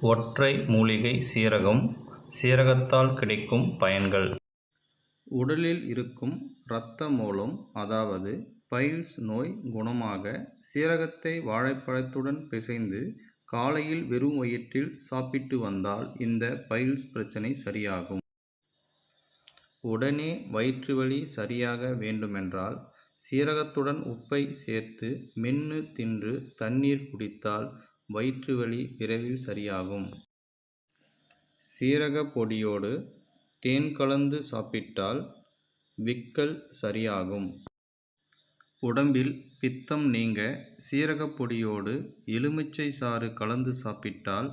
ஒற்றை மூலிகை சீரகம் சீரகத்தால் கிடைக்கும் பயன்கள். உடலில் இருக்கும் இரத்த மூலம் அதாவது பைல்ஸ் நோய் குணமாக சீரகத்தை வாழைப்பழத்துடன் பிசைந்து காலையில் வெறும் வயிற்றில் சாப்பிட்டு வந்தால் இந்த பைல்ஸ் பிரச்சனை சரியாகும். உடனே வயிற்று வலி சரியாக வேண்டுமென்றால் சீரகத்துடன் உப்பை சேர்த்து மென்று தின்று தண்ணீர் குடித்தால் வயிற்று வலி விரைவில் சரியாகும். சீரக பொடியோடு தேன் கலந்து சாப்பிட்டால் விக்கல் சரியாகும். உடம்பில் பித்தம் நீங்க சீரகப் பொடியோடு எலுமிச்சை சாறு கலந்து சாப்பிட்டால்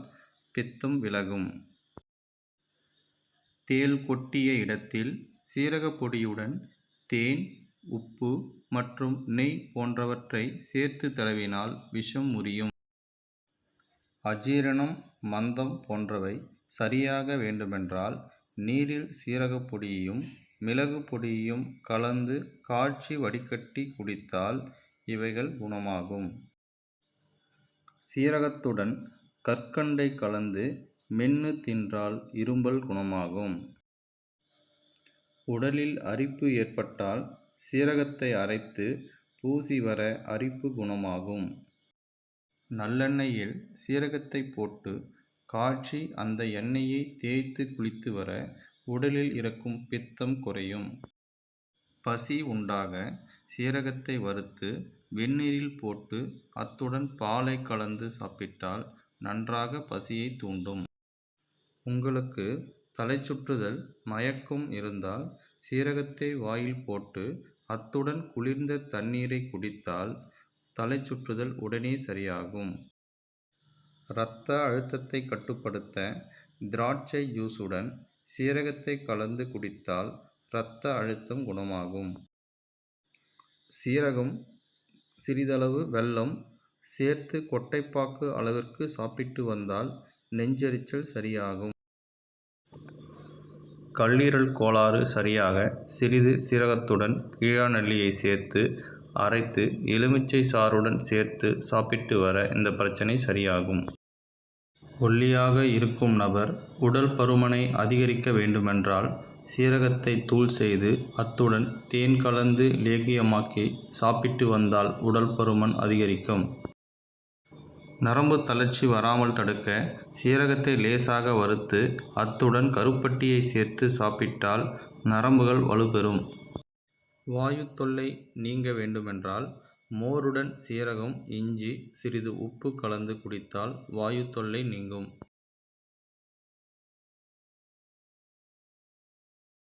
பித்தம் விலகும். தேள் கொட்டிய இடத்தில் சீரகப் பொடியுடன் தேன் உப்பு மற்றும் நெய் போன்றவற்றை சேர்த்து தடவினால் விஷம் முறியும். அஜீரணம் மந்தம் போன்றவை சரியாக வேண்டுமென்றால் நீரில் சீரகப் பொடியையும் மிளகு பொடியையும் கலந்து காய்ச்சி வடிகட்டி குடித்தால் இவைகள் குணமாகும். சீரகத்துடன் கற்கண்டை கலந்து மென்று தின்றால் இரும்பல் குணமாகும். உடலில் அரிப்பு ஏற்பட்டால் சீரகத்தை அரைத்து பூசி வர அரிப்பு குணமாகும். நல்லெண்ணெயில் சீரகத்தை போட்டு காய்ச்சி அந்த எண்ணெயை தேய்த்து குளித்து வர உடலில் இருக்கும் பித்தம் குறையும். பசி உண்டாக சீரகத்தை வறுத்து வெந்நீரில் போட்டு அத்துடன் பாலை கலந்து சாப்பிட்டால் நன்றாக பசியை தூண்டும். உங்களுக்கு தலை சுற்றுதல் மயக்கம் இருந்தால் சீரகத்தை வாயில் போட்டு அத்துடன் குளிர்ந்த தண்ணீரை குடித்தால் தலை சுற்றுதல் உடனே சரியாகும். இரத்த அழுத்தத்தை கட்டுப்படுத்த திராட்சை ஜூஸுடன் சீரகத்தை கலந்து குடித்தால் இரத்த அழுத்தம் குணமாகும். சீரகம் சிறிதளவு வெல்லம் சேர்த்து கொட்டைப்பாக்கு அளவிற்கு சாப்பிட்டு வந்தால் நெஞ்செரிச்சல் சரியாகும். கல்லீரல் கோளாறு சரியாக சிறிது சீரகத்துடன் கீழாநெல்லியை சேர்த்து அரைத்து எலுமிச்சை சாறுடன் சேர்த்து சாப்பிட்டு வர இந்த பிரச்சனை சரியாகும். ஒல்லியாக இருக்கும் நபர் உடல் பருமனை அதிகரிக்க வேண்டுமென்றால் சீரகத்தை தூள் செய்து அத்துடன் தேன் கலந்து லேகியமாக்கி சாப்பிட்டு வந்தால் உடல் பருமன் அதிகரிக்கும். நரம்பு தளர்ச்சி வராமல் தடுக்க சீரகத்தை லேசாக வறுத்து அத்துடன் கருப்பட்டியை சேர்த்து சாப்பிட்டால் நரம்புகள் வலுப்பெறும். வாயு தொல்லை நீங்க வேண்டுமென்றால் மோருடன் சீரகம் இஞ்சி சிறிது உப்பு கலந்து குடித்தால் வாயு தொல்லை நீங்கும்.